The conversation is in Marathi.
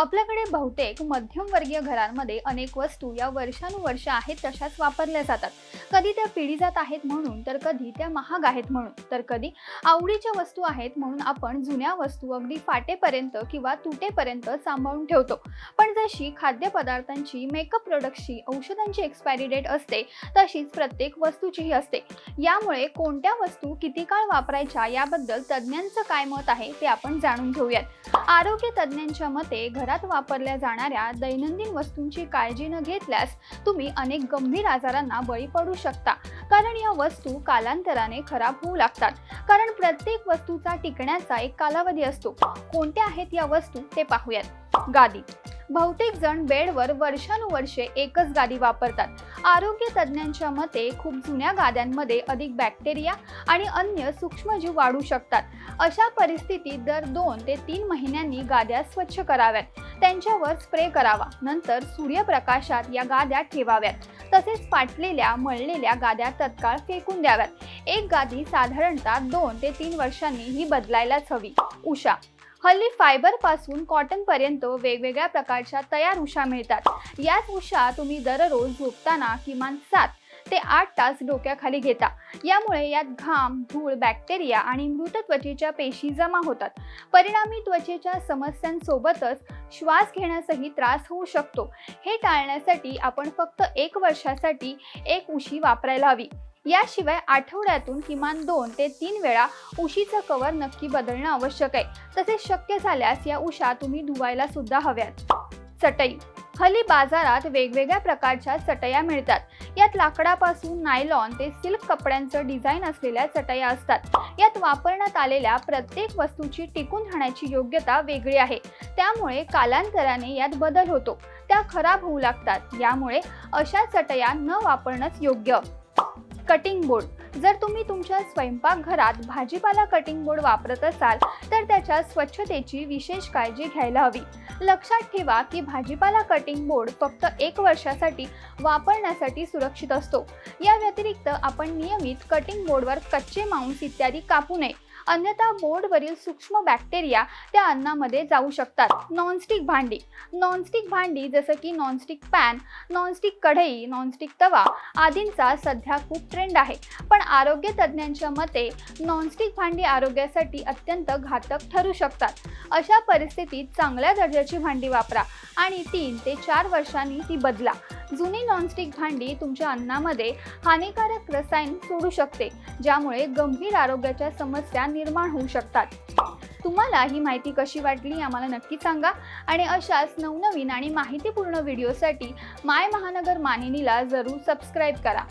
आपल्याकडे बहुतेक मध्यमवर्गीय घरांमध्ये अनेक वस्तू या वर्षानुवर्ष आहेत तशाच वापरल्या जातात. कधी त्या पिढी जात आहेत म्हणून तर कधी त्या महाग आहेत म्हणून. तर कधी आवडीच्या वस्तू आहेत म्हणून आपण जुन्या वस्तू अगदी फाटेपर्यंत किंवा तुटेपर्यंत सांभाळून ठेवतो. पण जशी खाद्यपदार्थांची मेकअप प्रोडक्टची औषधांची एक्सपायरी डेट असते तशीच प्रत्येक वस्तूचीही असते. यामुळे कोणत्या वस्तू किती काळ वापरायच्या याबद्दल तज्ज्ञांचं काय मत आहे ते आपण जाणून घेऊयात. आरोग्य तज्ज्ञांच्या मते घरात वापरल्या जाणाऱ्या दैनंदिन वस्तूंची काळजी न घेतल्यास तुम्ही अनेक गंभीर आजारांना बळी पडू शकता. कारण या वस्तू कालांतराने खराब होऊ लागतात. कारण प्रत्येक वस्तूचा टिकण्याचा एक कालावधी असतो. कोणत्या आहेत या वस्तू ते पाहूयात. गादी. बहुतेक जण बेडवर वर्षानुवर्षे एकच गादी वापरतात. आरोग्य तज्ज्ञांच्या मते खूप जुन्या गाद्यांमध्ये अधिक बॅक्टेरिया आणि अन्य सूक्ष्मजीव वाढू शकतात. अशा परिस्थितीत दर दोन ते तीन महिन्यांनी गाद्या स्वच्छ कराव्यात. त्यांच्यावर स्प्रे करावा. नंतर सूर्यप्रकाशात या गाद्या ठेवाव्यात. तसेच फाटलेल्या मळलेल्या गाद्या तत्काळ फेकून द्याव्यात. एक गादी साधारणतः दोन ते तीन वर्षांनी ही बदलायलाच हवी. उषा. हल्ली फायबरपासून कॉटन पर्यंत वेगवेगळ्या प्रकारच्या तयार उषा मिळतात. याच उषा तुम्ही दररोज झोपताना किमान सात ते आठ तास डोक्याखाली घेता. यामुळे यात घाम धूळ बॅक्टेरिया आणि मृत त्वचेच्या पेशी जमा होतात. परिणामी त्वचेच्या समस्यांसोबतच श्वास घेण्यासही त्रास होऊ शकतो. हे टाळण्यासाठी आपण फक्त एक वर्षासाठी एक उशी वापरायला हवी. याशिवाय आठवड्यातून किमान दोन ते तीन वेळा उशीचं कवर नक्की बदलणं आवश्यक आहे. तसेच शक्य झाल्यास या उशा तुम्ही धुवायला सुद्धा हव्यात. चटई हल्ली बाजारात वेगवेगळ्या प्रकारच्या चटया मिळतात. यात लाकडापासून नायलॉन ते सिल्क कपड्यांचं डिझाईन असलेल्या चटया असतात. यात वापरण्यात आलेल्या प्रत्येक वस्तूची टिकून राहण्याची योग्यता वेगळी आहे. त्यामुळे कालांतराने यात बदल होतो. त्या खराब होऊ लागतात. यामुळे अशा चटया न वापरणंच योग्य. Cutting board. जर तुम्ही तुमच्या स्वयंपाकघरात भाजीपाला कटिंग बोर्ड वापरत असाल तर त्याच्या स्वच्छतेची विशेष काळजी घ्यायला हवी. लक्षात ठेवा की भाजीपाला कटिंग बोर्ड फक्त एक वर्षासाठी वापरण्यासाठी सुरक्षित असतो. या व्यतिरिक्त आपण नियमित कटिंग बोर्डवर कच्चे मांस इत्यादी कापू नये. अन्यथा बोर्डवरील सूक्ष्म बॅक्टेरिया त्या अन्नामध्ये जाऊ शकतात. नॉनस्टिक भांडी. नॉनस्टिक भांडी जसं की नॉनस्टिक पॅन नॉनस्टिक कढई नॉनस्टिक तवा आदींचा सध्या खूप ट्रेंड आहे. पण आरोग्य तज्ज्ञांच्या मते नॉनस्टिक भांडी आरोग्यासाठी अत्यंत घातक ठरू शकतात. अशा परिस्थितीत चांगल्या दर्जाची भांडी वापरा आणि तीन ते चार वर्षांनी ती बदला. जुनी नॉनस्टिक भांडी तुमच्या अन्नामध्ये हानिकारक रसायन सोडू शकते ज्यामुळे गंभीर आरोग्याच्या समस्या निर्माण होऊ शकतात. तुम्हाला ही माहिती कशी वाटली आम्हाला नक्की सांगा आणि अशाच नवनवीन आणि माहितीपूर्ण व्हिडिओसाठी माय महानगर मानिनीला जरूर सबस्क्राईब करा.